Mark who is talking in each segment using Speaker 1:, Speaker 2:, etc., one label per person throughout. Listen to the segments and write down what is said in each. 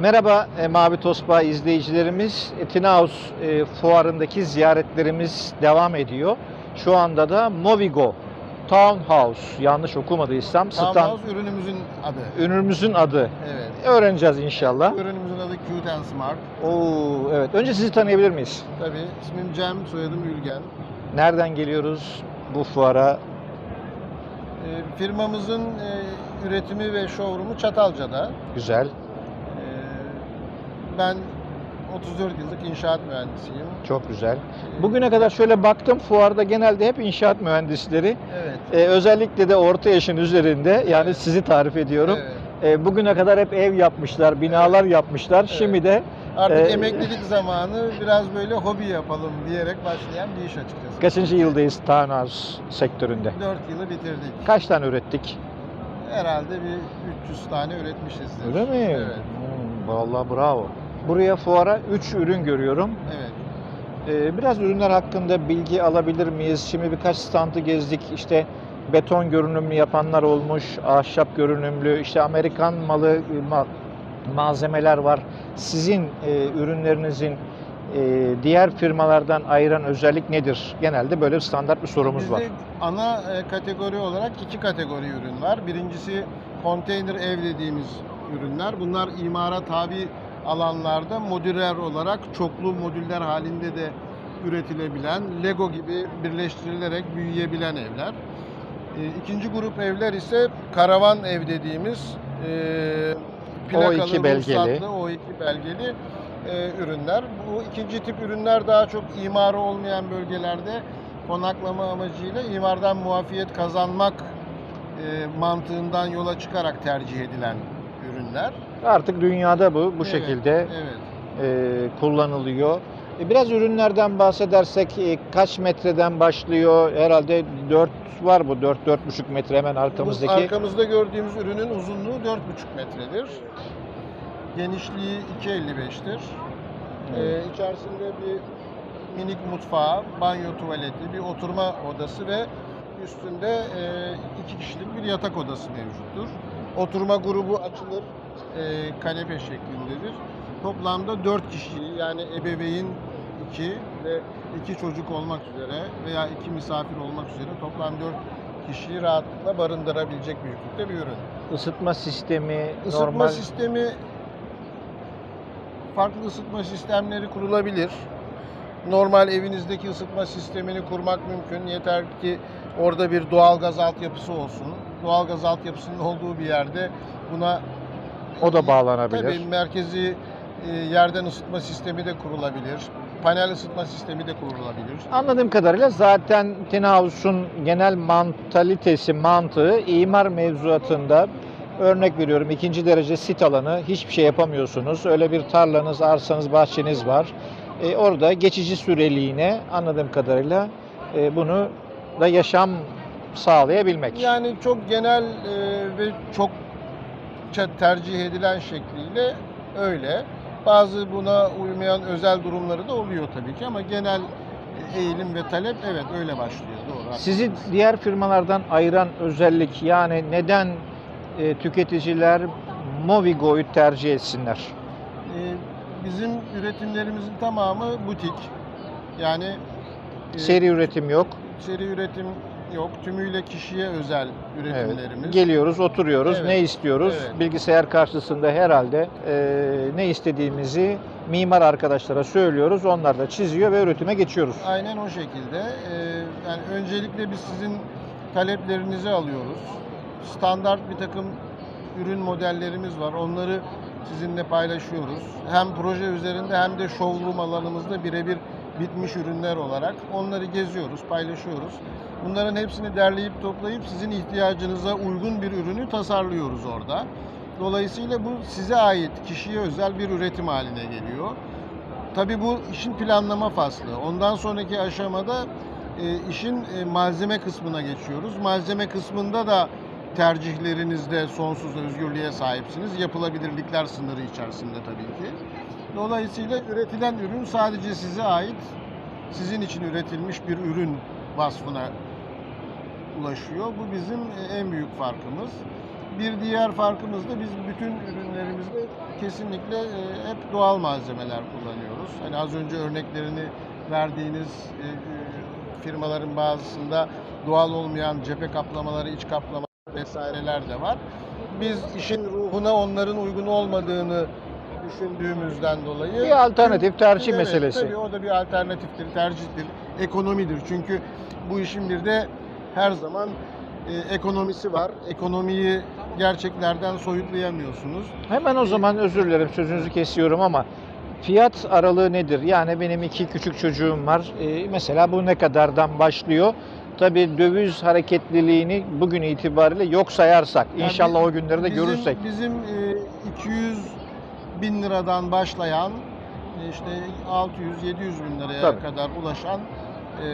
Speaker 1: Merhaba e, Mavi Tosba izleyicilerimiz. Tinaus e, fuarındaki ziyaretlerimiz devam ediyor. Şu anda da Movigo Townhouse yanlış okumadıysam stand
Speaker 2: Townhouse ürünümüzün adı.
Speaker 1: ürünümüzün adı.
Speaker 2: Evet.
Speaker 1: Öğreneceğiz inşallah.
Speaker 2: Ürünümüzün adı Cute and Smart.
Speaker 1: Oo evet. Önce sizi tanıyabilir miyiz?
Speaker 2: Tabii ismim Cem, soyadım Ülgen.
Speaker 1: Nereden geliyoruz bu fuara?
Speaker 2: Ee, firmamızın e, üretimi ve showroom'u Çatalca'da.
Speaker 1: Güzel.
Speaker 2: Ben 34 yıllık inşaat mühendisiyim.
Speaker 1: Çok güzel.
Speaker 2: Ee,
Speaker 1: Bugüne kadar şöyle baktım fuarda genelde hep inşaat mühendisleri.
Speaker 2: Evet.
Speaker 1: e, özellikle de orta yaşın üzerinde yani
Speaker 2: Evet.
Speaker 1: sizi tarif ediyorum.
Speaker 2: evet.
Speaker 1: E, bugüne kadar hep ev yapmışlar, binalar yapmışlar. Şimdi de
Speaker 2: Artık
Speaker 1: Ee,
Speaker 2: emeklilik zamanı biraz böyle hobi yapalım diyerek başlayan bir iş açıkçası.
Speaker 1: kaçıncı yıldayız Townhouse sektöründe?
Speaker 2: 4 yılı bitirdik.
Speaker 1: Kaç tane ürettik?
Speaker 2: Herhalde bir 300 tane üretmişizdir.
Speaker 1: Öyle mi?
Speaker 2: Evet.
Speaker 1: Hmm, vallahi bravo. Buraya fuara 3 ürün görüyorum.
Speaker 2: Evet.
Speaker 1: Ee, biraz ürünler hakkında bilgi alabilir miyiz? Şimdi birkaç standı gezdik. İşte beton görünümlü yapanlar olmuş, ahşap görünümlü, işte Amerikan malı e, ma- malzemeler var. Sizin e, ürünlerinizin e, diğer firmalardan ayıran özellik nedir? Genelde böyle standart bir sorumuz var.
Speaker 2: Bizde ana e, kategori olarak iki kategori ürün var. Birincisi konteyner ev dediğimiz ürünler. Bunlar imara tabi alanlarda modüler olarak çoklu modüller halinde de üretilebilen, Lego gibi birleştirilerek büyüyebilen evler. E, İkinci grup evler ise karavan ev dediğimiz e, plakalı,
Speaker 1: O2 belgeli.
Speaker 2: ruhsatlı, O2 belgeli e, ürünler. Bu ikinci tip ürünler daha çok imarı olmayan bölgelerde konaklama amacıyla imardan muafiyet kazanmak e, mantığından yola çıkarak tercih edilen ürünler.
Speaker 1: Artık dünyada bu bu
Speaker 2: Evet,
Speaker 1: şekilde
Speaker 2: Evet.
Speaker 1: e, kullanılıyor. E, Biraz ürünlerden bahsedersek e, kaç metreden başlıyor? Herhalde 4 var bu 4 4,5 metre hemen
Speaker 2: Bu
Speaker 1: arkamızdaki.
Speaker 2: arkamızda gördüğümüz ürünün uzunluğu 4,5 metredir. Genişliği 2.55'tir. Ee, içerisinde bir minik mutfağı, banyo tuvaleti, bir oturma odası ve üstünde e, iki kişilik bir yatak odası mevcuttur. Oturma grubu açılır, e, kanepe şeklindedir. Toplamda 4 kişi yani ebeveyn 2 ve 2 çocuk olmak üzere veya 2 misafir olmak üzere toplam 4 kişiyi rahatlıkla barındırabilecek büyüklükte bir ürün.
Speaker 1: Isıtma sistemi
Speaker 2: Isıtma
Speaker 1: normal
Speaker 2: sistemi farklı ısıtma sistemleri kurulabilir. Normal evinizdeki ısıtma sistemini kurmak mümkün. Yeter ki orada bir doğalgaz altyapısı olsun. Doğalgaz altyapısının olduğu bir yerde buna
Speaker 1: o da bağlanabilir.
Speaker 2: tabii merkezi e, yerden ısıtma sistemi de kurulabilir. Panel ısıtma sistemi de kurulabilir.
Speaker 1: Anladığım kadarıyla zaten Tinhouse'un genel mantalitesi, mantığı imar mevzuatında örnek veriyorum ikinci derece sit alanı hiçbir şey yapamıyorsunuz. Öyle bir tarlanız, arsanız, bahçeniz var. E, orada geçici süreliğine anladığım kadarıyla e, bunu da yaşam sağlayabilmek.
Speaker 2: Yani çok genel e, ve çok tercih edilen şekliyle öyle. Bazı buna uymayan özel durumları da oluyor tabii ki ama genel eğilim ve talep evet öyle başlıyor. Doğru.
Speaker 1: Sizi diğer firmalardan ayıran özellik yani neden e, tüketiciler Movigo'yu tercih etsinler?
Speaker 2: E, bizim üretimlerimizin tamamı butik. Yani e,
Speaker 1: Seri üretim yok.
Speaker 2: seri üretim yok. Tümüyle kişiye özel üretimlerimiz.
Speaker 1: Geliyoruz, oturuyoruz,
Speaker 2: Evet,
Speaker 1: ne istiyoruz?
Speaker 2: evet.
Speaker 1: Bilgisayar karşısında herhalde e, ne istediğimizi mimar arkadaşlara söylüyoruz. Onlar da çiziyor ve üretime geçiyoruz.
Speaker 2: Aynen o şekilde. Ee, yani öncelikle biz sizin taleplerinizi alıyoruz. Standart bir takım ürün modellerimiz var. Onları sizinle paylaşıyoruz. Hem proje üzerinde hem de showroom alanımızda birebir bitmiş ürünler olarak onları geziyoruz, paylaşıyoruz. Bunların hepsini derleyip toplayıp sizin ihtiyacınıza uygun bir ürünü tasarlıyoruz orada. Dolayısıyla bu size ait, kişiye özel bir üretim haline geliyor. Tabii bu işin planlama faslı. Ondan sonraki aşamada e, işin e, malzeme kısmına geçiyoruz. Malzeme kısmında da tercihlerinizde sonsuz özgürlüğe sahipsiniz. Yapılabilirlikler sınırı içerisinde tabii ki. Dolayısıyla üretilen ürün sadece size ait, sizin için üretilmiş bir ürün vasfına ulaşıyor. Bu bizim e, en büyük farkımız. bir diğer farkımız da biz bütün ürünlerimizde kesinlikle e, hep doğal malzemeler kullanıyoruz. Hani az önce örneklerini verdiğiniz e, firmaların bazısında doğal olmayan cephe kaplamaları, iç kaplamaları vesaireler de var. Biz işin ruhuna onların uygun olmadığını düşündüğümüzden dolayı
Speaker 1: Bir alternatif tercih
Speaker 2: Evet,
Speaker 1: meselesi.
Speaker 2: Tabii o da bir alternatiftir, tercihtir, ekonomidir. Çünkü bu işin bir de her zaman e, ekonomisi var. Ekonomiyi gerçeklerden soyutlayamıyorsunuz.
Speaker 1: Hemen o zaman özür dilerim sözünüzü kesiyorum ama fiyat aralığı nedir? Yani benim iki küçük çocuğum var. Ee, mesela bu ne kadardan başlıyor? Tabii döviz hareketliliğini bugün itibariyle yok sayarsak,
Speaker 2: Yani
Speaker 1: inşallah o günleri de
Speaker 2: bizim,
Speaker 1: görürsek.
Speaker 2: Bizim e, 200 bin liradan başlayan e, işte 600-700 bin liraya
Speaker 1: Tabii.
Speaker 2: kadar ulaşan e,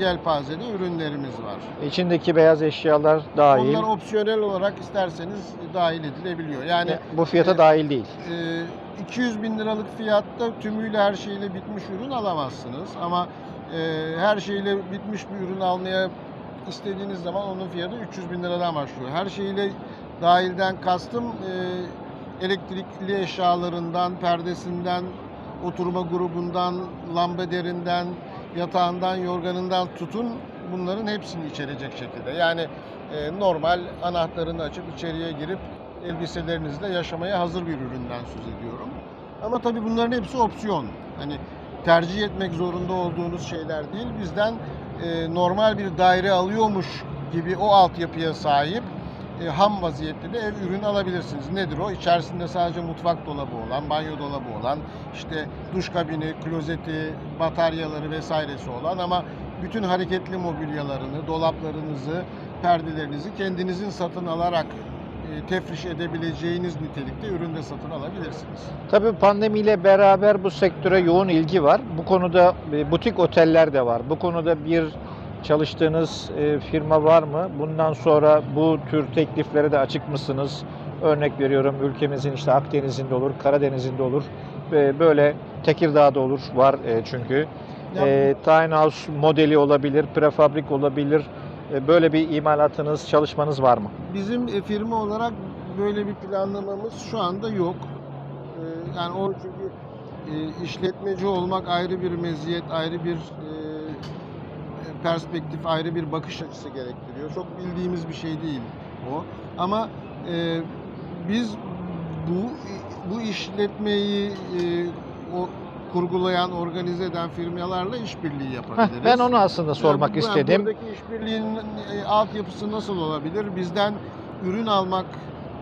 Speaker 2: yelpazede ürünlerimiz var.
Speaker 1: İçindeki beyaz eşyalar dahil.
Speaker 2: Onlar opsiyonel olarak isterseniz dahil edilebiliyor. Yani
Speaker 1: bu fiyata
Speaker 2: e,
Speaker 1: dahil değil.
Speaker 2: e, 200 bin liralık fiyatta tümüyle her şeyle bitmiş ürün alamazsınız. Ama e, her şeyle bitmiş bir ürün almaya istediğiniz zaman onun fiyatı 300 bin liradan başlıyor. Her şeyle dahilden kastım e, elektrikli eşyalarından, perdesinden, oturma grubundan, lambederinden, yatağından, yorganından tutun bunların hepsini içerecek şekilde. Yani e, normal anahtarını açıp içeriye girip elbiselerinizle yaşamaya hazır bir üründen söz ediyorum. Ama tabii bunların hepsi opsiyon. Hani tercih etmek zorunda olduğunuz şeyler değil. Bizden e, normal bir daire alıyormuş gibi o altyapıya sahip e, ham vaziyette de ev ürünü alabilirsiniz. Nedir o? İçerisinde sadece mutfak dolabı olan, banyo dolabı olan, işte duş kabini, klozeti, bataryaları vesairesi olan ama bütün hareketli mobilyalarını, dolaplarınızı, perdelerinizi kendinizin satın alarak e, tefriş edebileceğiniz nitelikte üründe satın alabilirsiniz.
Speaker 1: Tabii pandemiyle beraber bu sektöre yoğun ilgi var. Bu konuda e, butik oteller de var. Bu konuda bir çalıştığınız e, firma var mı? Bundan sonra bu tür tekliflere de açık mısınız? Örnek veriyorum ülkemizin işte Akdeniz'inde olur, Karadeniz'inde olur. E, Böyle Tekirdağ'da olur, var e, çünkü. E, Tiny House modeli olabilir, prefabrik olabilir. E, Böyle bir imalatınız, çalışmanız var mı?
Speaker 2: Bizim e, firma olarak böyle bir planlamamız şu anda yok. E, Yani o çünkü e, işletmeci olmak ayrı bir meziyet, ayrı bir e, perspektif, ayrı bir bakış açısı gerektiriyor. Çok bildiğimiz bir şey değil o. Ama e, biz bu bu işletmeyi e, o kurgulayan, organize eden firmalarla işbirliği
Speaker 1: Heh,
Speaker 2: yapabiliriz.
Speaker 1: ben onu aslında sormak
Speaker 2: Yani
Speaker 1: istedim.
Speaker 2: Buradaki işbirliğinin e, altyapısı nasıl olabilir? Bizden ürün almak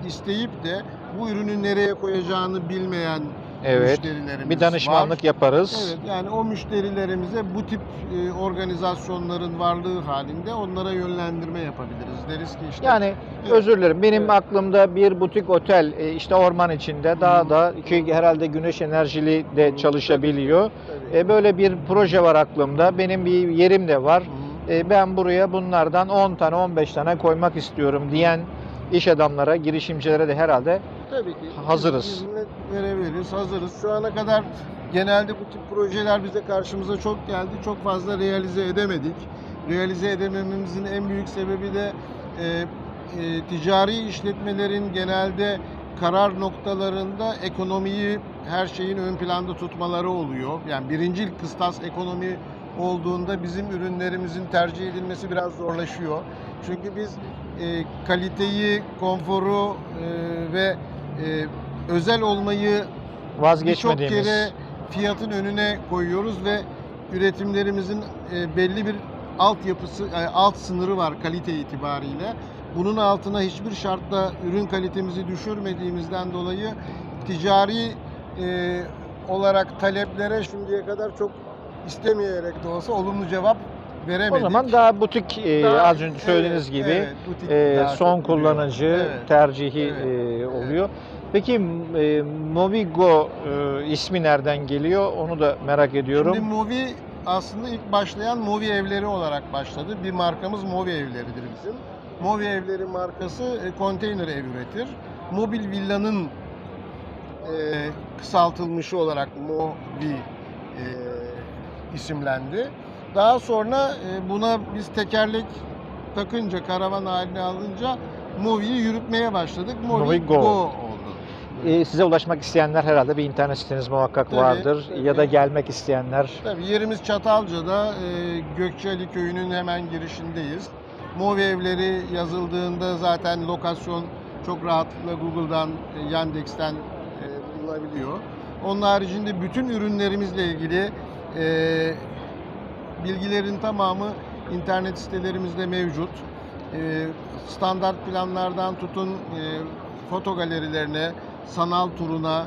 Speaker 2: isteyip de bu ürünü nereye koyacağını bilmeyen
Speaker 1: Evet.
Speaker 2: müşterilerimiz
Speaker 1: Bir danışmanlık
Speaker 2: var.
Speaker 1: yaparız.
Speaker 2: Evet yani o müşterilerimize bu tip e, organizasyonların varlığı halinde onlara yönlendirme yapabiliriz. Deriz ki işte
Speaker 1: Yani
Speaker 2: Evet.
Speaker 1: özür dilerim. Benim
Speaker 2: Evet.
Speaker 1: aklımda bir butik otel e, işte orman içinde daha da ki herhalde güneş enerjili de
Speaker 2: Hı,
Speaker 1: çalışabiliyor. E, böyle bir proje var aklımda. Benim bir yerim de var.
Speaker 2: Hı.
Speaker 1: E, ben buraya bunlardan 10 tane 15 tane koymak istiyorum diyen iş adamlara, girişimcilere de herhalde
Speaker 2: Tabii ki.
Speaker 1: Hazırız.
Speaker 2: Hizmet verebiliriz, hazırız. Şu ana kadar genelde bu tip projeler bize karşımıza çok geldi. Çok fazla realize edemedik. Realize edemememizin en büyük sebebi de e, e, ticari işletmelerin genelde karar noktalarında ekonomiyi her şeyin ön planda tutmaları oluyor. Yani birincil kıstas ekonomi olduğunda bizim ürünlerimizin tercih edilmesi biraz zorlaşıyor. Çünkü biz e, kaliteyi, konforu e, ve e, özel olmayı birçok
Speaker 1: vazgeçmediğimiz
Speaker 2: kere fiyatın önüne koyuyoruz ve üretimlerimizin e, belli bir altyapısı, e, alt sınırı var kalite itibariyle. Bunun altına hiçbir şartla ürün kalitemizi düşürmediğimizden dolayı ticari e, olarak taleplere şimdiye kadar çok istemeyerek de olsa olumlu cevap veremedik.
Speaker 1: o zaman daha butik e,
Speaker 2: Daha-
Speaker 1: az önce söylediğiniz
Speaker 2: evet,
Speaker 1: gibi
Speaker 2: evet, butik
Speaker 1: e, son kullanıcı
Speaker 2: Evet.
Speaker 1: tercihi
Speaker 2: Evet,
Speaker 1: e, oluyor. Peki e, Movigo e, ismi nereden geliyor? Onu da merak ediyorum.
Speaker 2: Şimdi Movi aslında ilk başlayan Movi Evleri olarak başladı. Bir markamız Movi Evleri'dir bizim. Movi Evleri markası e, konteyner ev üretir. Mobil villanın e, kısaltılmışı olarak Movi e, isimlendi. Daha sonra e, buna biz tekerlek takınca, karavan haline alınca Movi'yi yürütmeye başladık. Movi,
Speaker 1: Movi Go.
Speaker 2: Go. oldu.
Speaker 1: Ee, size ulaşmak isteyenler herhalde bir internet siteniz muhakkak
Speaker 2: Tabii,
Speaker 1: vardır.
Speaker 2: tabii.
Speaker 1: Ya da gelmek isteyenler.
Speaker 2: Tabii yerimiz Çatalca'da, e, Gökçeli Köyü'nün hemen girişindeyiz. Movi evleri yazıldığında zaten lokasyon çok rahatlıkla Google'dan, e, Yandex'ten e, bulunabiliyor. Onun haricinde bütün ürünlerimizle ilgili e, bilgilerin tamamı internet sitelerimizde mevcut. E, standart planlardan tutun e, foto galerilerine, sanal turuna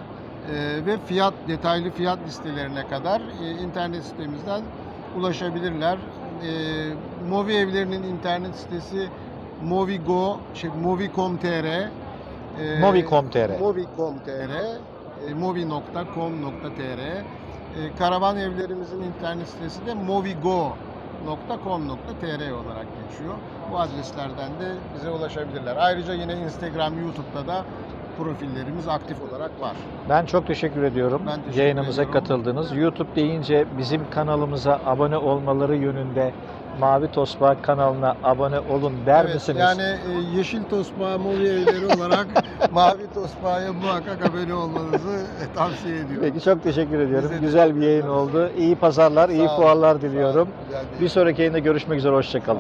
Speaker 2: e, ve fiyat detaylı fiyat listelerine kadar e, internet sitemizden ulaşabilirler. Movi evlerinin internet sitesi Movigo, şey Movi.com.tr
Speaker 1: Movi.com.tr.
Speaker 2: Movi.com.tr movi.com.tr Karavan evlerimizin internet sitesi de movigo.com.tr olarak geçiyor. Bu adreslerden de bize ulaşabilirler. Ayrıca yine Instagram, YouTube'da da profillerimiz aktif olarak var.
Speaker 1: Ben çok teşekkür ediyorum
Speaker 2: Ben teşekkür
Speaker 1: yayınımıza
Speaker 2: ediyorum.
Speaker 1: katıldınız. YouTube deyince bizim kanalımıza abone olmaları yönünde Mavi Tosbağa kanalına abone olun der
Speaker 2: Evet,
Speaker 1: misiniz?
Speaker 2: Yani e, Yeşil Tosbağa Movi evleri olarak Mavi Tosbağa'ya muhakkak abone olmanızı e, tavsiye ediyorum.
Speaker 1: Peki çok teşekkür ediyorum.
Speaker 2: Biz de
Speaker 1: Güzel bir yayın oldu. İyi pazarlar, iyi
Speaker 2: Sağ olun,
Speaker 1: fuarlar diliyorum.
Speaker 2: Bir-
Speaker 1: sonraki yayında görüşmek üzere. Hoşçakalın.